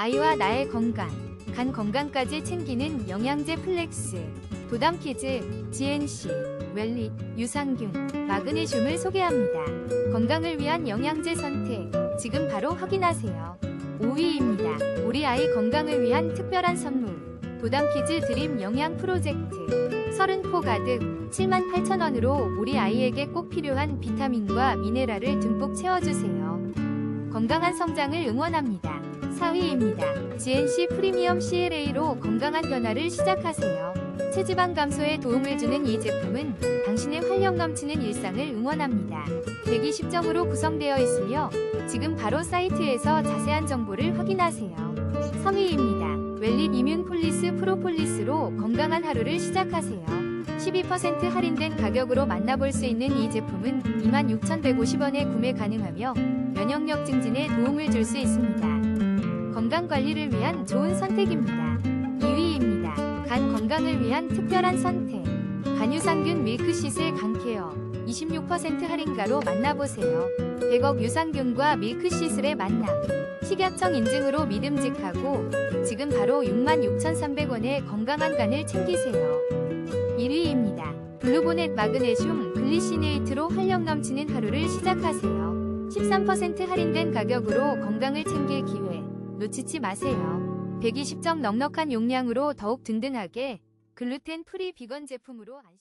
아이와 나의 건강, 간 건강까지 챙기는 영양제 플렉스, 부담키즈, GNC, 웰리, 유산균, 마그네슘을 소개합니다. 건강을 위한 영양제 선택, 지금 바로 확인하세요. 5위입니다. 우리 아이 건강을 위한 특별한 선물, 부담키즈 드림 영양 프로젝트. 30포 가득 78,000원으로 우리 아이에게 꼭 필요한 비타민과 미네랄을 듬뿍 채워주세요. 건강한 성장을 응원합니다. 4위입니다. GNC 프리미엄 CLA로 건강한 변화를 시작하세요. 체지방 감소에 도움을 주는 이 제품은 당신의 활력 넘치는 일상을 응원합니다. 120점으로 구성되어 있으며 지금 바로 사이트에서 자세한 정보를 확인하세요. 3위입니다. 웰립 이뮨 폴리스 프로폴리스로 건강한 하루를 시작하세요. 12% 할인된 가격으로 만나볼 수 있는 이 제품은 26,150원에 구매 가능하며 면역력 증진에 도움을 줄 수 있습니다. 건강 관리를 위한 좋은 선택입니다. 2위입니다. 간 건강을 위한 특별한 선택. 간유산균 밀크시슬 강케어 26% 할인가로 만나보세요. 100억 유산균과 밀크시슬의 만남. 식약청 인증으로 믿음직하고 지금 바로 66,300원에 건강한 간을 챙기세요. 1위입니다. 블루보넷 마그네슘 글리시네이트로 활력 넘치는 하루를 시작하세요. 13% 할인된 가격으로 건강을 챙길 기회 놓치지 마세요. 120점 넉넉한 용량으로 더욱 든든하게 글루텐 프리 비건 제품으로 안심